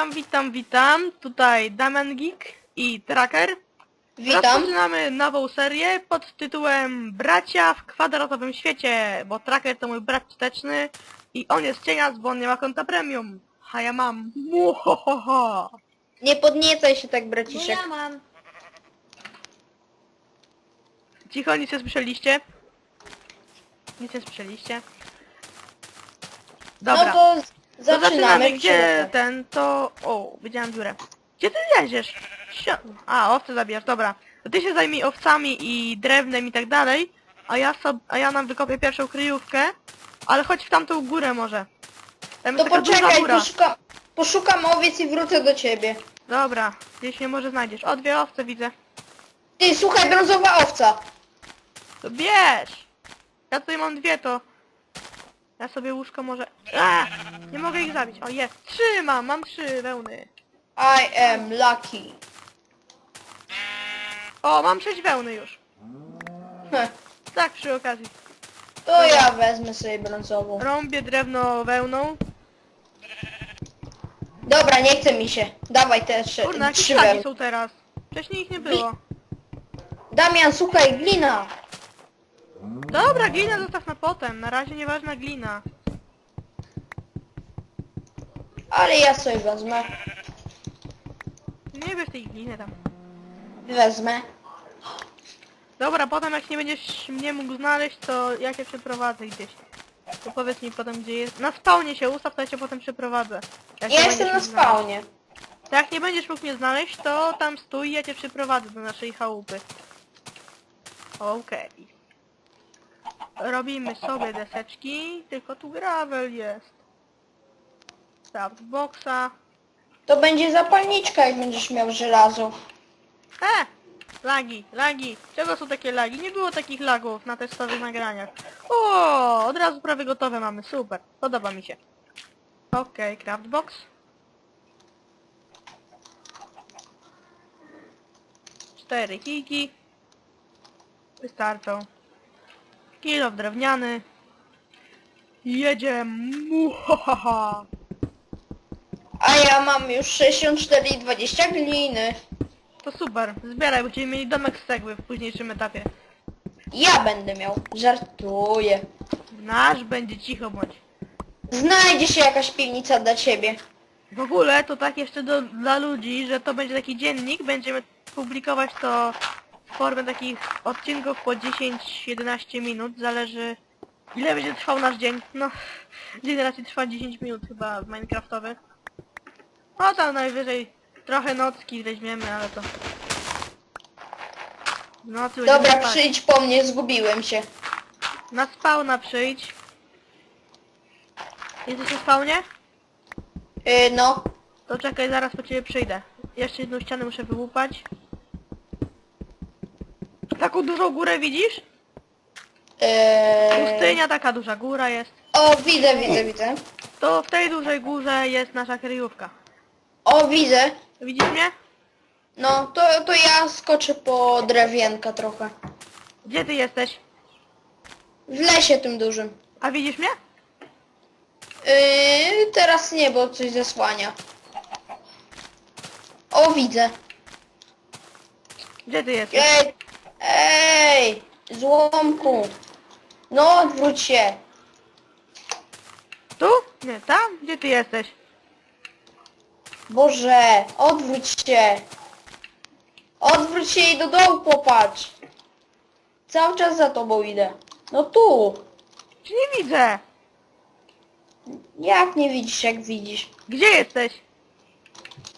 witam, witam, witam. Tutaj Damian Geek i Tracker. Witam. Rozpoczynamy nową serię pod tytułem Bracia w kwadratowym świecie, bo Tracker to mój brat wsteczny i on jest cienias, bo on nie ma konta premium. A ja mam. Muhohoho. Nie podniecaj się tak, No braciszek. ja mam. Cicho, nic nie słyszeliście? Nic nie słyszeliście? Dobra. No z- To zaczynamy. zaczynamy, gdzie Przygodę. ten to... O, widziałem dziurę. Gdzie ty jedziesz? Sio... A, owce zabijasz, dobra. To ty się zajmij owcami i drewnem i tak dalej, a ja sob... a ja nam wykopię pierwszą kryjówkę, ale chodź w tamtą górę może. Tam To jest taka duża poczekaj, góra. poszukam owiec i wrócę do ciebie. Dobra, gdzieś mnie może znajdziesz. O, dwie owce widzę. Ty, słuchaj, brązowa owca. To bierz! Ja tutaj mam dwie, to... Ja sobie łóżko może... A, nie mogę ich zabić. O, jest. Trzy mam, mam trzy wełny. I am lucky. O, mam sześć wełny już. Heh, Tak, przy okazji. to ja wezmę sobie brązową. Rąbię drewno wełną. Dobra, nie chce mi się. Dawaj te trzy, Kurna, jakie trzy wełny. są teraz. Wcześniej ich nie było. Damian, słuchaj, glina. Dobra, glina zostaw na potem. Na razie nieważna glina. Ale ja sobie wezmę. Nie wiesz tej gliny tam. Wezmę. Dobra, potem jak nie będziesz mnie mógł znaleźć, to ja cię przeprowadzę gdzieś. To powiedz mi potem gdzie jest. Na spawnie się ustaw, to ja cię potem przeprowadzę. Jak nie Ja będziesz jestem na mógł znaleźć. spawnie. To jak nie będziesz mógł mnie znaleźć, to tam stój, ja cię przyprowadzę do naszej chałupy. Okej. Robimy sobie deseczki, tylko tu gravel jest. Craft boxa. To będzie zapalniczka, jak będziesz miał żelazo. E! Lagi, lagi. Czego są takie lagi? Nie było takich lagów na testowych nagraniach. O, od razu prawie gotowe mamy, super. Podoba mi się. Okej, craft box. Cztery kijki. Wystarczą. Kilo drewniany. Jedziemy. Muhahaha. Ja mam już 64 i 20 gliny. To super. Zbieraj, będziemy mieli domek z cegły w późniejszym etapie. Ja będę miał. Żartuję. Nasz będzie cicho bądź. Znajdzie się jakaś piwnica dla ciebie. W ogóle to tak jeszcze do, dla ludzi, że to będzie taki dziennik, będziemy publikować to w formie takich odcinków po 10-11 minut, zależy ile będzie trwał nasz dzień. No, dzień raczej trwa 10 minut chyba Minecraftowy. No tam najwyżej trochę nocki weźmiemy, ale to... W nocy będziemy Dobra, spać. przyjdź po mnie, zgubiłem się. Na spawna przyjdź. Jesteś na spawnie? Yy, no. To czekaj, zaraz po ciebie przyjdę. Jeszcze jedną ścianę muszę wyłupać. Taką dużą górę widzisz? Yy... Pustynia, taka duża góra jest. O, widzę, widzę, widzę. To w tej dużej górze jest nasza kryjówka. O, widzę. Widzisz mnie? No, to, to ja skoczę po drewienka trochę. Gdzie ty jesteś? W lesie tym dużym. A widzisz mnie? Yy, teraz nie, bo coś zasłania. O, widzę. Gdzie ty jesteś? Ej, ej, złomku. No, odwróć się. Tu? Nie, tam? Gdzie ty jesteś? Boże, odwróć się. Odwróć się i do dołu popatrz. Cały czas za tobą idę. No tu. Czy nie widzę? Jak nie widzisz, jak widzisz? Gdzie jesteś?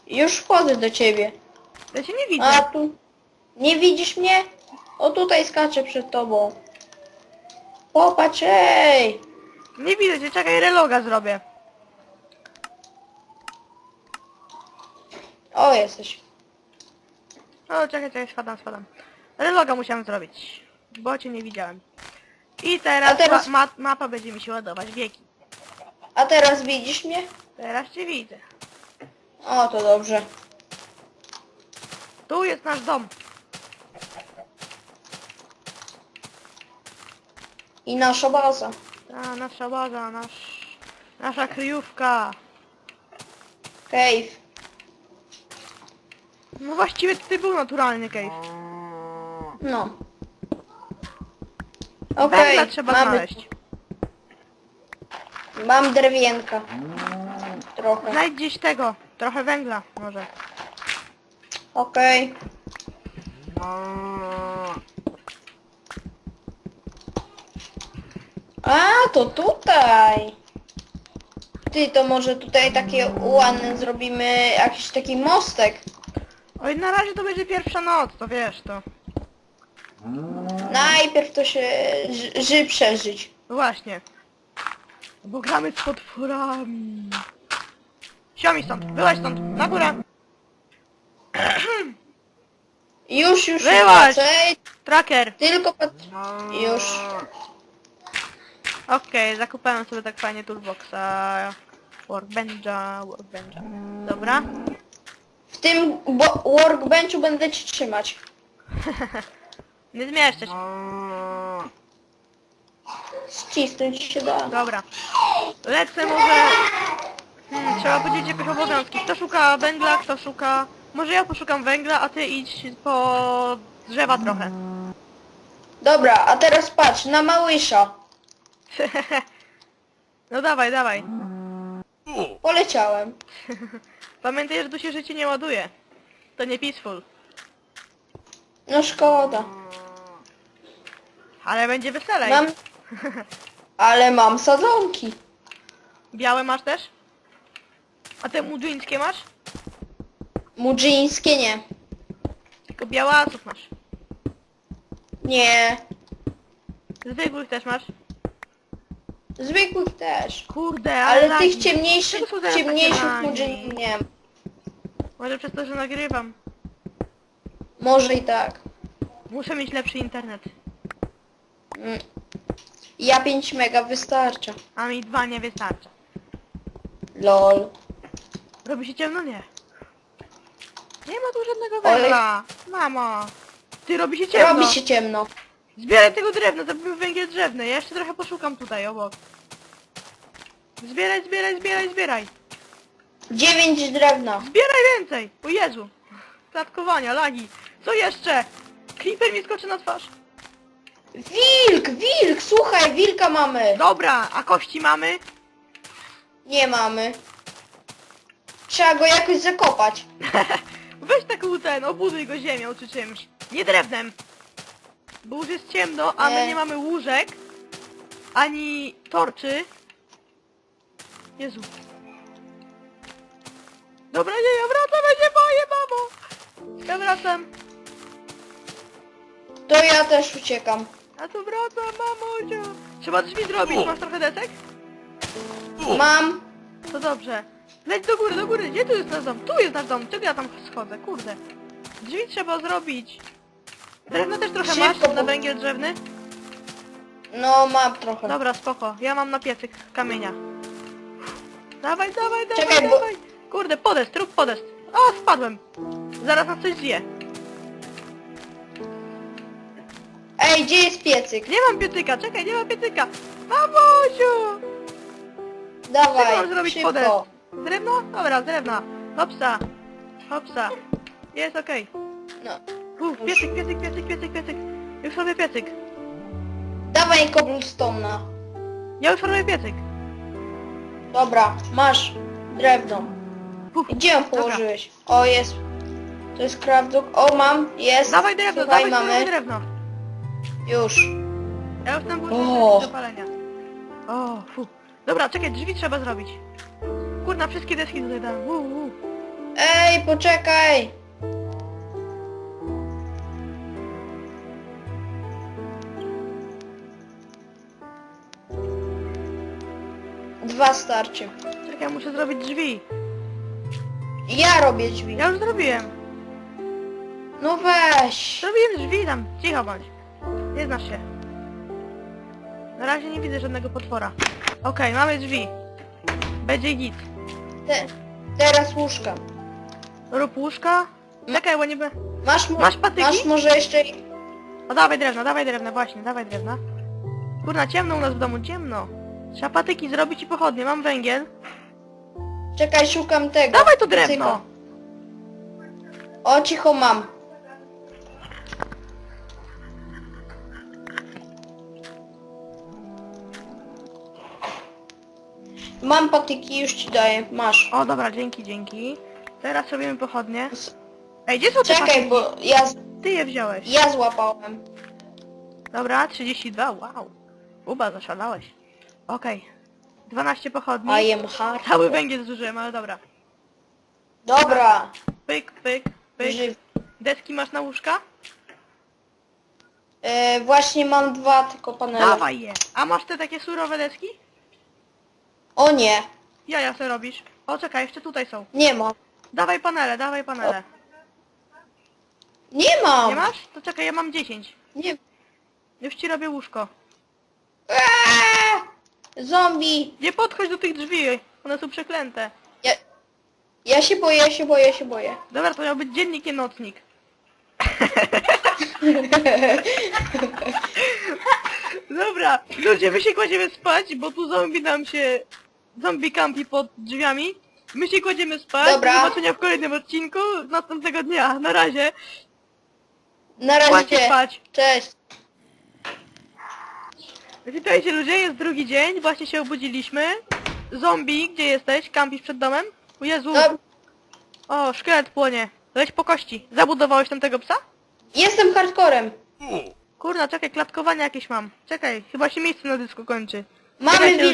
Już wchodzę do ciebie. Ja cię nie widzę. A tu. Nie widzisz mnie? O tutaj skaczę przed tobą. Popatrz, ej. Nie widzę cię, czekaj, reloga zrobię. O, jesteś. O, czekaj, czekaj, spadam, spadam. Reloga musiałem zrobić, bo cię nie widziałem. I teraz, A teraz- Ma mapa będzie mi się ładować, wieki. A teraz widzisz mnie? Teraz cię widzę. O, to dobrze. Tu jest nasz dom. I nasza baza. Ta nasza baza, nasz, nasza kryjówka. Cave. No właściwie tutaj był naturalny cave. No. Okej, Węgla trzeba mamy, znaleźć. mam drewienka. Trochę. Znajdź gdzieś tego, trochę węgla może. Okej. A, to tutaj. Ty, to może tutaj takie ładne zrobimy jakiś taki mostek. Oj, na razie to będzie pierwsza noc, to wiesz to. Najpierw to się ży, ży przeżyć. No właśnie. Bo gramy z potworami. Siomi stąd, byłaś stąd, na górę. Już, już, Wyłaź! wracaj. Tracker. Tylko pat... Już. Okej, zakupałem sobie tak fajnie toolboxa. Workbencha, workbencha. Dobra. Tym bo- workbenchu będę ci trzymać. Nie zmieszczę się. Ścisnąć się da. Dobra. Lecę może... Hmm, trzeba podzielić jakoś obowiązki. Kto szuka węgla, kto szuka... Może ja poszukam węgla, a ty idź po drzewa trochę. Dobra, a teraz patrz, na małysza. no dawaj, dawaj. Poleciałem. Pamiętaj, że tu się życie nie ładuje. To nie peaceful. No szkoda. Ale będzie weselej. Mam... Ale mam sadzonki. Białe masz też? A te mudżyńskie masz? Mudżyńskie nie. Tylko białasów masz. Nie. Zwykłych też masz? Zwykłych też. Kurde, ale, Ale lagi. tych ciemniejszych, Czego są teraz takie ciemniejszych lagi? nie. Może przez to, że nagrywam. Może i tak. Muszę mieć lepszy internet. Mm. Ja 5 mega wystarcza. A mi dwa nie wystarcza. Lol. Robi się ciemno? Nie. Nie ma tu żadnego Oj. węgla. Mamo. Ty robi się ciemno. Robi się ciemno. Zbieraj tego drewna, to był węgiel drzewny. Ja jeszcze trochę poszukam tutaj obok. Zbieraj, zbieraj, zbieraj, zbieraj. 9 drewna. Zbieraj więcej! O Jezu! Klatkowania, lagi. Co jeszcze? Creeper mi skoczy na twarz. Wilk, wilk, słuchaj, wilka mamy. Dobra, a kości mamy? Nie mamy. Trzeba go jakoś zakopać. Weź taką ten, obuduj go ziemią czy czymś. Nie drewnem. Bo już jest ciemno, a my Nie. nie mamy łóżek. Ani torczy. Jezu. Dobra, nie, ja wracam, ja się boję, mamo. Ja wracam. To ja też uciekam. Ja tu wracam, mamusiu. Trzeba drzwi zrobić, masz trochę desek? Mam. To dobrze. Leć do góry, do góry. Gdzie tu jest nasz dom? Tu jest nasz dom. Czego ja tam schodzę? Kurde. Drzwi trzeba zrobić. Drewno też trochę Szybko, masz bo- na węgiel drzewny? No, mam trochę. Dobra, spoko. Ja mam na piecyk kamienia. Dawaj, dawaj, dawaj, Czekaj, bo- dawaj. Kurde, podest, rób podest. O, spadłem. Zaraz nas coś zje. Ej, gdzie jest piecyk? Nie mam piecyka, czekaj, nie mam piecyka. Mamusiu! Dawaj, mam zrobić szybko. podest? Drewno? Dobra, z drewna. Hopsa. Hopsa. Jest okej. No. Uf, piecyk, piecyk, piecyk, piecyk, piecyk. Już robię piecyk. Dawaj cobblestone'a. Ja już robię piecyk. Dobra, masz drewno. Gdzie ją położyłeś? O, jest. To jest craftbook. O, mam, jest. Dawaj drewno, Słuchaj, dawaj mamy. mamy. drewno. Już. Ja już tam O. było do palenia. O, fu. Dobra, czekaj, drzwi trzeba zrobić. Kurna, wszystkie deski tutaj dam. U, u. Ej, poczekaj. Dwa starczy. Czekaj, muszę zrobić drzwi. Ja robię drzwi. Ja już zrobiłem. No weź. Zrobiłem drzwi tam. Cicho bądź. Nie znasz się. Na razie nie widzę żadnego potwora. Okej, mamy drzwi. Będzie git. Te, teraz łóżka. Rób łóżka. Czekaj, bo nie be... Masz, mo- Masz patyki? Masz może jeszcze... O, dawaj drewno, dawaj drewno, właśnie, dawaj drewno. Kurna, ciemno u nas w domu, ciemno. Trzeba patyki zrobić i pochodnie, mam węgiel. Czekaj, szukam tego. Dawaj to drewno! Cyko. O, cicho mam. Mam patyki, już ci daję. Masz. O, dobra, dzięki, dzięki. Teraz robimy pochodnie. Ej, gdzie są te Czekaj, patyki? bo ja, Ty je wziąłeś. ja złapałem. Dobra, 32, wow. Uba, zaszalałeś. Okej. 12 pochodni. I am hard. Cały węgiel zużyłem, ale dobra. Dobra. Pyk, pyk, pyk. Deski masz na łóżka? E, właśnie mam dwa tylko panele. Dawaj je. A masz te takie surowe deski? O nie, Jaja co robisz? O, czekaj, jeszcze tutaj są. nie mam. Dawaj panele, dawaj panele. Nie mam. Nie masz? To czekaj, ja mam 10. Nie. Już ci robię łóżko. Zombie. Nie podchodź do tych drzwi, one są przeklęte. Ja, ja się boję, ja się boję, ja się boję. Dobra, to miał być dziennik, nie nocnik. Dobra, ludzie, my się kładziemy spać, bo tu zombie nam się... Zombie kampi pod drzwiami. My się kładziemy spać. Dobra. Do zobaczenia w kolejnym odcinku następnego dnia. Na razie. Na Kładźcie razie. spać. Cześć. Witajcie ludzie, jest drugi dzień, właśnie się obudziliśmy. Zombie, gdzie jesteś? Kampisz przed domem? O Jezu, No, o, szkielet płonie. Leć po kości. Zabudowałeś tam tego psa? jestem hardcorem. Kurna, czekaj, klatkowania jakieś mam. Czekaj, chyba się miejsce na dysku kończy. Mamy Czekajcie, wil